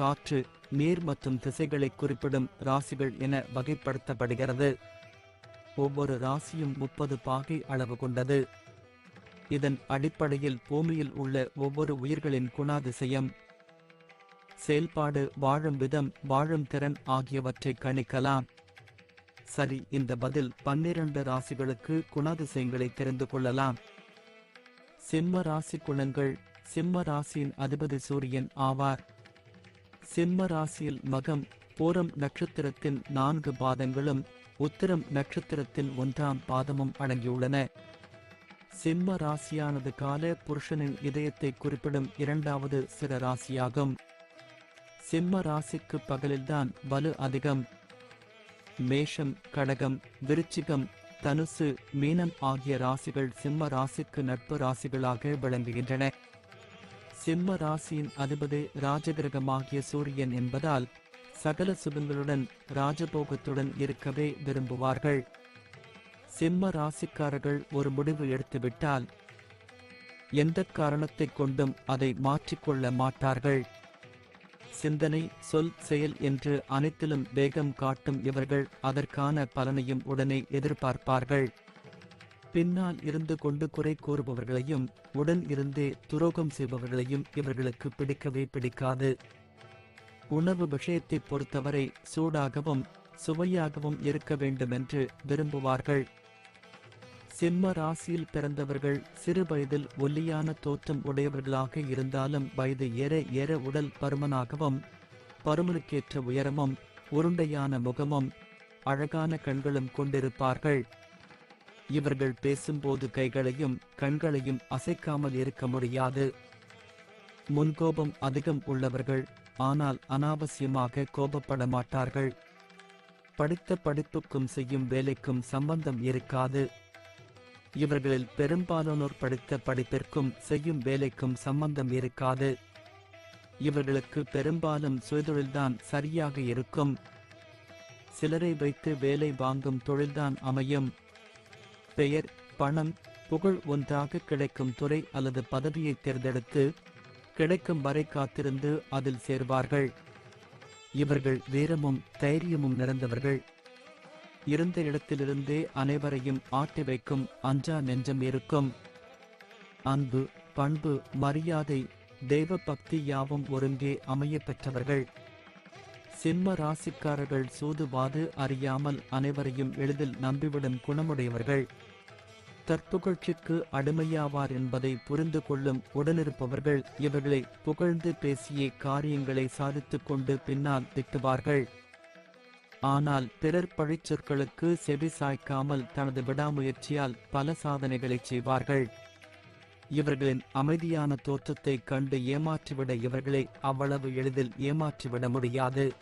காற்று நீர் மற்றும் திசைகளை குறிப்பிடும் ராசிகள் என வகைப்படுத்தப்படுகிறது. ஒவ்வொரு ராசியும் முப்பது பாகை அளவு கொண்டது. இதன் அடிப்படையில் பூமியில் உள்ள ஒவ்வொரு உயிர்களின் குணாதிசயம் செயல்பாடு வாழும் விதம் வாழும் திறன் ஆகியவற்றை கணிக்கலாம். சரி இந்த பதில் பன்னிரண்டு ராசிகளுக்கு குணாதிசயங்களை தெரிந்து கொள்ளலாம். சிம்ம ராசி குணங்கள் சிம்ம ராசியின் அதிபதி சூரியன் ஆவார். சிம்ம ராசியில் மகம் போரம் நட்சத்திரத்தின் நான்கு பாதங்களும் உத்திரம் நட்சத்திரத்தின் ஒன்றாம் பாதமும் அடங்கியுள்ளன. சிம்ம ராசியானது கால புருஷனின் இதயத்தை குறிப்பிடும் இரண்டாவது சிற ராசியாகும். சிம்ம ராசிக்கு பகலில்தான் வலு அதிகம். மேஷம் கடகம் விருச்சிகம் தனுசு மீனம் ஆகிய ராசிகள் சிம்ம ராசிக்கு நட்பு ராசிகளாக விளங்குகின்றன. சிம்ம ராசியின் அதிபதி ராஜகிரகமாகிய சூரியன் என்பதால் சகல சுகங்களுடன் ராஜபோகத்துடன் இருக்கவே விரும்புவார்கள். சிம்ம ராசிக்காரர்கள் ஒரு முடிவு எடுத்துவிட்டால் எந்த காரணத்தைக் கொண்டும் அதை மாற்றிக்கொள்ள மாட்டார்கள். சிந்தனை சொல் செயல் என்று அனைத்திலும் வேகம் காட்டும் இவர்கள் அதற்கான பலனையும் உடனே எதிர்பார்ப்பார்கள். பின்னால் இருந்து கொண்டு குறை கூறுபவர்களையும் உடன் இருந்தே துரோகம் செய்பவர்களையும் இவர்களுக்கு பிடிக்கவே பிடிக்காது. உணவு விஷயத்தை பொறுத்தவரை சூடாகவும் சுவையாகவும் இருக்க வேண்டுமென்று விரும்புவார்கள். சிம்ம ராசியில் பிறந்தவர்கள் சிறு வயதில் ஒல்லியான தோற்றம் உடையவர்களாக இருந்தாலும் வயது ஏற ஏற உடல் பருமனாகவும் பருமனுக்கேற்ற உயரமும் உருண்டையான முகமும் அழகான கண்களும் கொண்டிருப்பார்கள். இவர்கள் பேசும்போது கைகளையும் கண்களையும் அசைக்காமல் இருக்க முடியாது. முன்கோபம் அதிகம் உள்ளவர்கள் ஆனால் அனாவசியமாக கோபப்பட மாட்டார்கள். படித்த படிப்புக்கும் செய்யும் வேலைக்கும் சம்பந்தம் இருக்காது. இவர்களில் பெரும்பாலானோர் படித்த படிப்பிற்கும் செய்யும் வேலைக்கும் சம்பந்தம் இருக்காது. இவர்களுக்கு பெரும்பாலும் சுயதொழில்தான் சரியாக இருக்கும். சிலரை வைத்து வேலை வாங்கும் தொழில்தான் அமையும். பெயர் பணம் புகழ் ஒன்றாக கிடைக்கும் துறை அல்லது பதவியை தேர்ந்தெடுத்து கிடைக்கும் வரை காத்திருந்து அதில் சேர்வார்கள். இவர்கள் வீரமும் தைரியமும் நிறைந்தவர்கள். இருந்த இடத்திலிருந்தே அனைவரையும் ஆட்டி வைக்கும் அஞ்சா நெஞ்சம் இருக்கும். அன்பு பண்பு மரியாதை தெய்வ பக்தி யாவும் ஒருங்கே அமைய பெற்றவர்கள். சிம்ம ராசிக்காரர்கள் சூதுவாது அறியாமல் அனைவரையும் எளிதில் நம்பிவிடும் குணமுடையவர்கள். தற்புகழ்ச்சிக்கு அடிமையாவார் என்பதை புரிந்து கொள்ளும் உடனிருப்பவர்கள் இவர்களை புகழ்ந்து பேசிய காரியங்களை சாதித்துக் கொண்டு பின்னால் திட்டுவார்கள். ஆனால் பிறர் பழிச்சொற்களுக்கு செவி சாய்க்காமல் தனது விடாமுயற்சியால் பல சாதனைகளை செய்வார்கள். இவர்களின் அமைதியான தோற்றத்தை கண்டு ஏமாற்றிவிட இவர்களை அவ்வளவு எளிதில் ஏமாற்றிவிட முடியாது.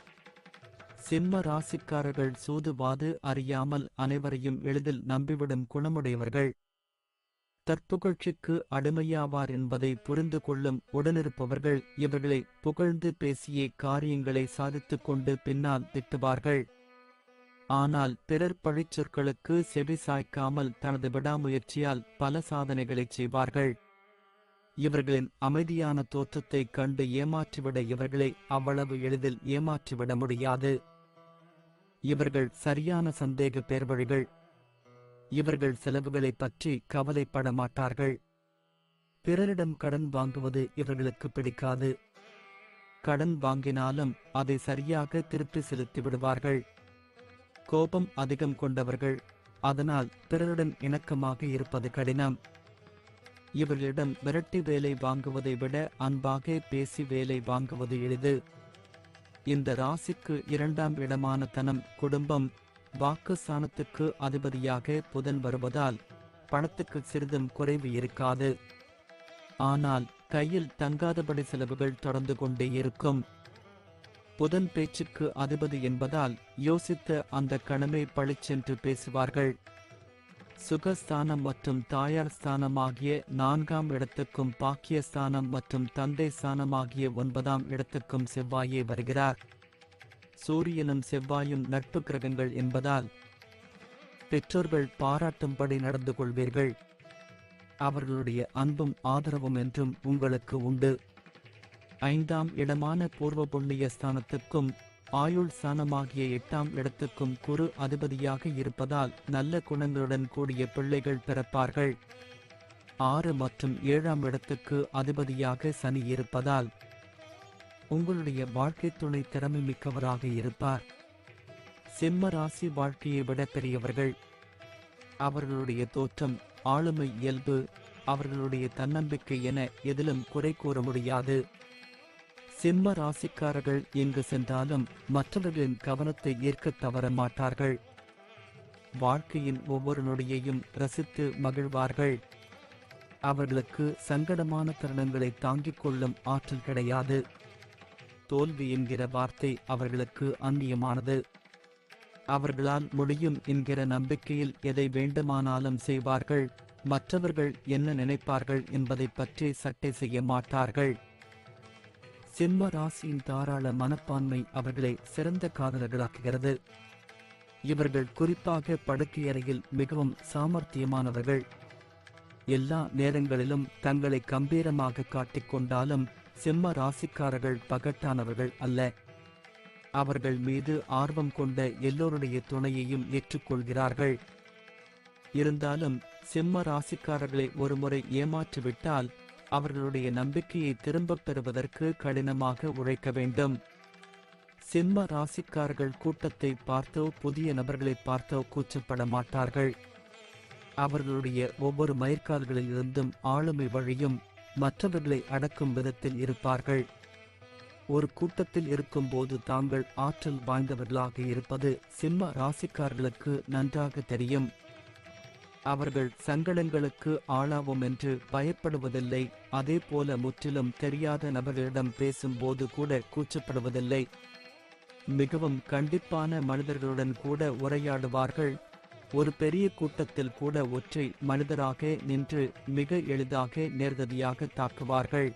சிம்ம ராசிக்காரர்கள் சூதுவாது அறியாமல் அனைவரையும் எளிதில் நம்பிவிடும் குணமுடையவர்கள். தற்புகழ்ச்சிக்கு அடிமையாவார் என்பதை புரிந்து கொள்ளும் உடனிருப்பவர்கள் இவர்களை புகழ்ந்து பேசிய காரியங்களை சாதித்துக் கொண்டு பின்னால் திட்டுவார்கள். ஆனால் பிறர் பழிச்சொற்களுக்கு செவி சாய்க்காமல் தனது விடாமுயற்சியால் பல சாதனைகளை செய்வார்கள். இவர்களின் அமைதியான தோற்றத்தை கண்டு ஏமாற்றிவிட இவர்களை அவ்வளவு எளிதில் ஏமாற்றிவிட முடியாது. இவர்கள் சரியான சந்தேக பேர்வழிகள். இவர்கள் செலவுகளை பற்றி கவலைப்பட மாட்டார்கள். பிறரிடம் கடன் வாங்குவது இவர்களுக்கு பிடிக்காது. கடன் வாங்கினாலும் அதை சரியாக திருப்பி செலுத்தி விடுவார்கள். கோபம் அதிகம் கொண்டவர்கள் அதனால் பிறருடன் இணக்கமாக இருப்பது கடினம். இவர்களிடம் விரட்டி வேலை வாங்குவதை விட அன்பாக பேசி வேலை வாங்குவது எளிது. இந்த ராசிக்கு இரண்டாம் இடமான தனம் குடும்பம் வாக்குஸ்தானத்துக்கு அதிபதியாக புதன் வருவதால் பணத்துக்கு சிறிதும் குறைவு இருக்காது. ஆனால் கையில் தங்காதபடி செலவுகள் தொடர்ந்து கொண்டே இருக்கும். புதன் பேச்சுக்கு அதிபதி என்பதால் யோசித்த அந்த கணமே பளிச்சென்று பேசுவார்கள். சுகஸ்தானம் மற்றும் தாயார் ஸ்தானம் ஆகிய நான்காம் இடத்துக்கும் பாக்கியஸ்தானம் மற்றும் தந்தை ஸ்தானம் ஆகிய ஒன்பதாம் இடத்துக்கும் செவ்வாயே வருகிறார். சூரியனும் செவ்வாயும் நட்பு கிரகங்கள் என்பதால் பெற்றோர்கள் பாராட்டும்படி நடந்து கொள்வீர்கள். அவர்களுடைய அன்பும் ஆதரவும் என்றும் உங்களுக்கு உண்டு. ஐந்தாம் இடமான பூர்வ புண்ணிய ஸ்தானத்துக்கும் ஆயுள் சாணமாகிய எட்டாம் இடத்துக்கும் குரு அதிபதியாக இருப்பதால் நல்ல குணங்களுடன் கூடிய பிள்ளைகள் பிறப்பார்கள். ஆறு மற்றும் ஏழாம் இடத்துக்கு அதிபதியாக சனி இருப்பதால் உங்களுடைய வாழ்க்கை துணை திறமை மிக்கவராக இருப்பார். சிம்ம ராசி வாழ்க்கையை விட பெரியவர்கள். அவர்களுடைய தோற்றம் ஆளுமை இயல்பு அவர்களுடைய தன்னம்பிக்கை என எதிலும் குறை கூற முடியாது. சிம்ம ராசிக்காரர்கள் எங்கு சென்றாலும் மற்றவர்களின் கவனத்தை ஏற்க தவற மாட்டார்கள். வாழ்க்கையின் ஒவ்வொரு நொடியையும் ரசித்து மகிழ்வார்கள். அவர்களுக்கு சங்கடமான தருணங்களை தாங்கிக் கொள்ளும் ஆற்றல் கிடையாது. தோல்வி என்கிற வார்த்தை அவர்களுக்கு அந்நியமானது. அவர்களால் முடியும் என்கிற நம்பிக்கையில் எதை வேண்டுமானாலும் செய்வார்கள். மற்றவர்கள் என்ன நினைப்பார்கள் என்பதைப் பற்றி சட்டை செய்ய மாட்டார்கள். சிம்ம ராசியின் தாராள மனப்பான்மை அவர்களை சிறந்த காதலர்களாக்குகிறது. இவர்கள் குறிப்பாக படுக்கையறையில் மிகவும் சாமர்த்தியமானவர்கள். எல்லா நேரங்களிலும் தங்களை கம்பீரமாக காட்டிக்கொண்டாலும் சிம்ம ராசிக்காரர்கள் பகட்டானவர்கள் அல்ல. அவர்கள் மீது ஆர்வம் கொண்ட எல்லோருடைய துணையையும் ஏற்றுக்கொள்கிறார்கள். இருந்தாலும் சிம்ம ராசிக்காரர்களை ஒருமுறை ஏமாற்றிவிட்டால் அவர்களுடைய நம்பிக்கையை திரும்பப் பெறுவதற்கு கடினமாக உழைக்க வேண்டும். சிம்ம ராசிக்காரர்கள் கூட்டத்தை பார்த்தோ புதிய நபர்களை பார்த்தோ கூச்சப்பட மாட்டார்கள். அவர்களுடைய ஒவ்வொரு மயிர்கால்களிலிருந்தும் ஆளுமை வழியும் மற்றவர்களை அடக்கும் விதத்தில் இருப்பார்கள். ஒரு கூட்டத்தில் இருக்கும்போது தாங்கள் ஆற்றல் வாய்ந்தவர்களாக இருப்பது சிம்ம ராசிக்காரர்களுக்கு நன்றாக தெரியும். அவர்கள் சங்கடங்களுக்கு ஆளாவோம் என்று பயப்படுவதில்லை. அதே போல முற்றிலும் தெரியாத நபர்களிடம் பேசும்போது கூட கூச்சப்படுவதில்லை. மிகவும் கண்டிப்பான மனிதர்களுடன் கூட உரையாடுவார்கள். ஒரு பெரிய கூட்டத்தில் கூட ஒற்றை மனிதராக நின்று மிக எளிதாக நேர்ததியாக தாக்குவார்கள்.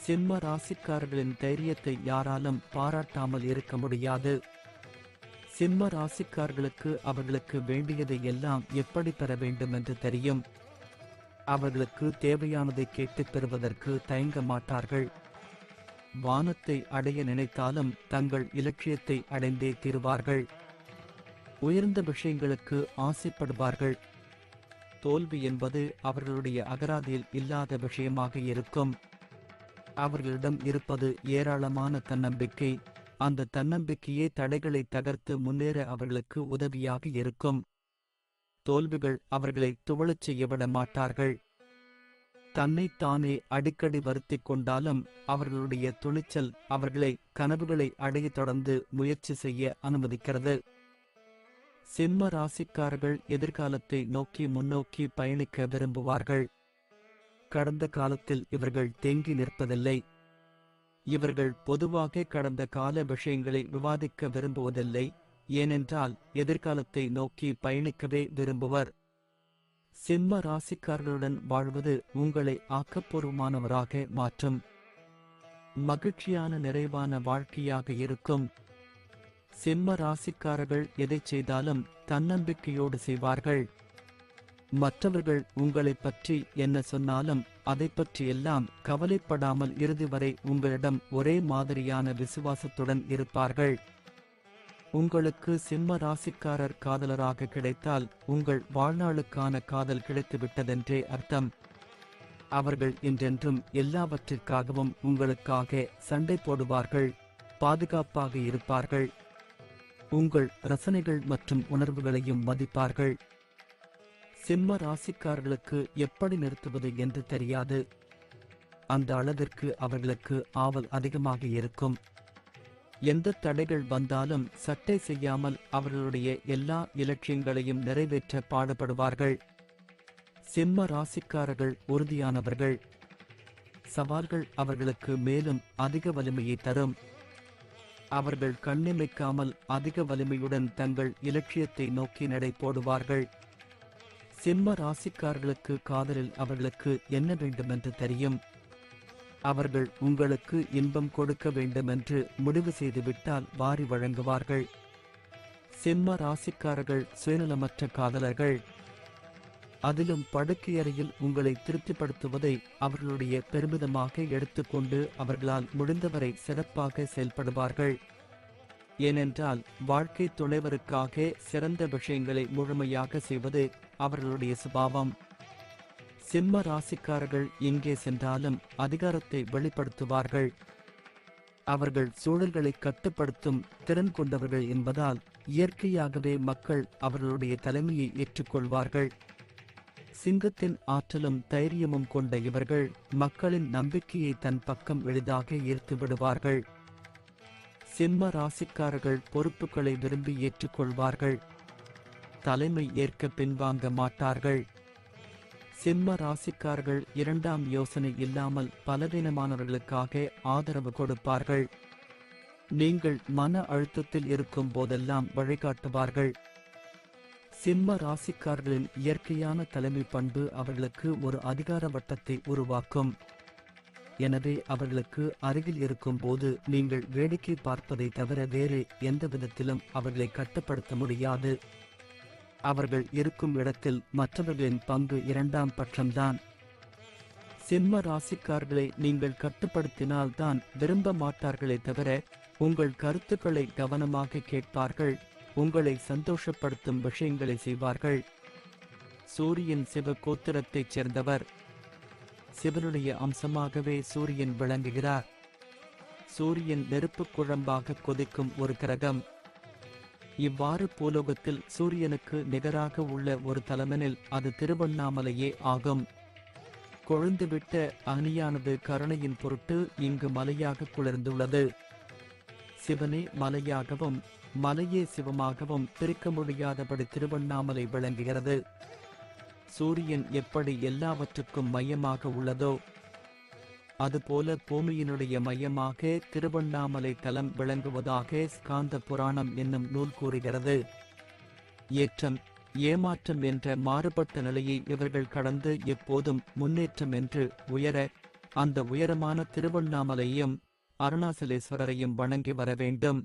சிம்ம ராசிக்காரர்களின் தைரியத்தை யாராலும் பாராட்டாமல் இருக்க முடியாது. சிம்ம ராசிக்காரர்களுக்கு அவர்களுக்கு வேண்டியதை எல்லாம் எப்படி பெற வேண்டும் என்று தெரியும்? அவர்களுக்கு தேவையானதை கேட்டுப் பெறுவதற்கு தயங்க மாட்டார்கள். வானத்தை அடைய நினைத்தாலும் தங்கள் இலட்சியத்தை அடைந்தே தீருவார்கள். உயர்ந்த விஷயங்களுக்கு ஆசைப்படுவார்கள். தோல்வி என்பது அவர்களுடைய அகராதியில் இல்லாத விஷயமாக இருக்கும். அவர்களிடம் இருப்பது ஏராளமான தன்னம்பிக்கை அந்த தன்னம்பிக்கையே தடைகளை தகர்த்து முன்னேற அவர்களுக்கு உதவியாக இருக்கும். தோல்விகள் அவர்களை துவளச் செய்ய விட மாட்டார்கள். தன்னைத்தானே அடிக்கடி வருத்திக் கொண்டாலும் அவர்களுடைய துணிச்சல் அவர்களை கனவுகளை அடைய தொடர்ந்து முயற்சி செய்ய அனுமதிக்கிறது. சிம்ம ராசிக்காரர்கள் எதிர்காலத்தை நோக்கி முன்னோக்கி பயணிக்க விரும்புவார்கள். கடந்த காலத்தில் இவர்கள் தேங்கி நிற்பதில்லை. இவர்கள் பொதுவாக கடந்த கால விஷயங்களை விவாதிக்க விரும்புவதில்லை ஏனென்றால் எதிர்காலத்தை நோக்கி பயணிக்கவே விரும்புவர். சிம்ம ராசிக்காரர்களுடன் வாழ்வது உங்களை ஆக்கப்பூர்வமானவராக மாற்றும். மகிழ்ச்சியான நிறைவான வாழ்க்கையாக இருக்கும். சிம்ம ராசிக்காரர்கள் எதை செய்தாலும் தன்னம்பிக்கையோடு செய்வார்கள். மற்றவர்கள் உங்களைப் பற்றி என்ன சொன்னாலும் அதை பற்றியெல்லாம் கவலைப்படாமல் இறுதி வரை உங்களிடம் ஒரே மாதிரியான விசுவாசத்துடன் இருப்பார்கள். உங்களுக்கு சிம்ம ராசிக்காரர் காதலராக கிடைத்தால் உங்கள் வாழ்நாளுக்கான காதல் கிடைத்துவிட்டதென்றே அர்த்தம். அவர்கள் என்றென்றும் எல்லாவற்றிற்காகவும் உங்களுக்காக சண்டை போடுவார்கள் பாதுகாப்பாக இருப்பார்கள். உங்கள் ரசனைகள் மற்றும் உணர்வுகளையும் மதிப்பார்கள். சிம்ம ராசிக்காரர்களுக்கு எப்படி நிறுத்துவது என்று தெரியாது. அந்த அளவிற்கு அவர்களுக்கு ஆவல் அதிகமாக இருக்கும். எந்த தடைகள் வந்தாலும் சட்டை செய்யாமல் அவர்களுடைய எல்லா இலட்சியங்களையும் நிறைவேற்ற பாடுபடுவார்கள். சிம்ம ராசிக்காரர்கள் உறுதியானவர்கள். சவால்கள் அவர்களுக்கு மேலும் அதிக வலிமையை தரும். அவர்கள் கண்ணிமைக்காமல் அதிக வலிமையுடன் தங்கள் இலட்சியத்தை நோக்கி நடை போடுவார்கள் சிம்ம ராசிக்காரர்களுக்கு காதலில் அவர்களுக்கு என்ன வேண்டுமென்று தெரியும்? அவர்கள் உங்களுக்கு இன்பம் கொடுக்க வேண்டுமென்று முடிவு செய்துவிட்டால் வாரி வழங்குவார்கள். சிம்ம ராசிக்காரர்கள் சுயநலமற்ற காதலர்கள். அதிலும் படுக்கையறையில் உங்களை திருப்திப்படுத்துவதை அவர்களுடைய பெருமிதமாக எடுத்துக்கொண்டு அவர்களால் முடிந்தவரை சிறப்பாக செயல்படுவார்கள். ஏனென்றால் வாழ்க்கை துணைவருக்காக சிறந்த விஷயங்களை முழுமையாக செய்வது அவர்களுடைய சுபாவம். சிம்ம ராசிக்காரர்கள் எங்கே சென்றாலும் அதிகாரத்தை வெளிப்படுத்துவார்கள். அவர்கள் சூழல்களை கட்டுப்படுத்தும் திறன் கொண்டவர்கள் என்பதால் இயற்கையாகவே மக்கள் அவர்களுடைய தலைமையை ஏற்றுக்கொள்வார்கள். சிங்கத்தின் ஆற்றலும் தைரியமும் கொண்ட இவர்கள் மக்களின் நம்பிக்கையை தன் பக்கம் எளிதாக ஈர்த்து விடுவார்கள். சிம்ம ராசிக்காரர்கள் பொறுப்புகளை விரும்பி ஏற்றுக்கொள்வார்கள். தலைமை ஏற்க பின்வாங்க மாட்டார்கள். சிம்ம ராசிக்காரர்கள் இரண்டாம் யோசனை இல்லாமல் பலவீனமானவர்களுக்காக ஆதரவு கொடுப்பார்கள். நீங்கள் மன அழுத்தத்தில் இருக்கும் போதெல்லாம் வழிகாட்டுவார்கள். சிம்ம ராசிக்காரர்களின் இயற்கையான தலைமை பண்பு அவர்களுக்கு ஒரு அதிகார வட்டத்தை உருவாக்கும். எனவே அவர்களுக்கு அருகில் இருக்கும் போது நீங்கள் வேடிக்கை பார்ப்பதை தவிர வேறு எந்த விதத்திலும் அவர்களை கட்டுப்படுத்த முடியாது. அவர்கள் இருக்கும் இடத்தில் மற்றவர்களின் பங்கு இரண்டாம் பட்சம்தான். சிம்ம ராசிக்காரர்களை நீங்கள் கட்டுப்படுத்தினால்தான் விரும்ப மாட்டார்களே தவிர உங்கள் கருத்துக்களை கவனமாக கேட்பார்கள். உங்களை சந்தோஷப்படுத்தும் விஷயங்களை செய்வார்கள். சூரியன் சிவ கோத்திரத்தைச் சேர்ந்தவர். சிவனுடைய அம்சமாகவே சூரியன் விளங்குகிறார். சூரியன் நெருப்புக் குழம்பாக கொதிக்கும் ஒரு கிரகம். இவ்வாறு பூலோகத்தில் சூரியனுக்கு நிகராக உள்ள ஒரு தலமெனில் அது திருவண்ணாமலையே ஆகும். கொழுந்துவிட்ட அணியானது கருணையின் பொருட்டு இங்கு மலையாக குளிர்ந்துள்ளது. சிவனே மலையாகவும் மலையே சிவமாகவும் பிரிக்க முடியாதபடி திருவண்ணாமலை விளங்குகிறது. சூரியன் எப்படி எல்லாவற்றுக்கும் மையமாக உள்ளதோ அதுபோல பூமியினுடைய மையமாக திருவண்ணாமலை தலம் விளங்குவதாக ஸ்காந்த புராணம் என்னும் நூல் கூறுகிறது. ஏற்றம் ஏமாற்றம் என்ற மாறுபட்ட நிலையை இவர்கள் கடந்து எப்போதும் முன்னேற்றம் என்று உயர அந்த உயரமான திருவண்ணாமலையும் அருணாசலேஸ்வரரையும் வணங்கி வர வேண்டும்.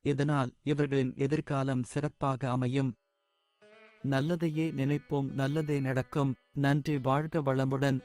இதனால் இவர்களின் எதிர்காலம் சிறப்பாக அமையும். நல்லதையே நினைப்போம் நல்லதே நடக்கும். நன்றி வாழ்க வளமுடன்.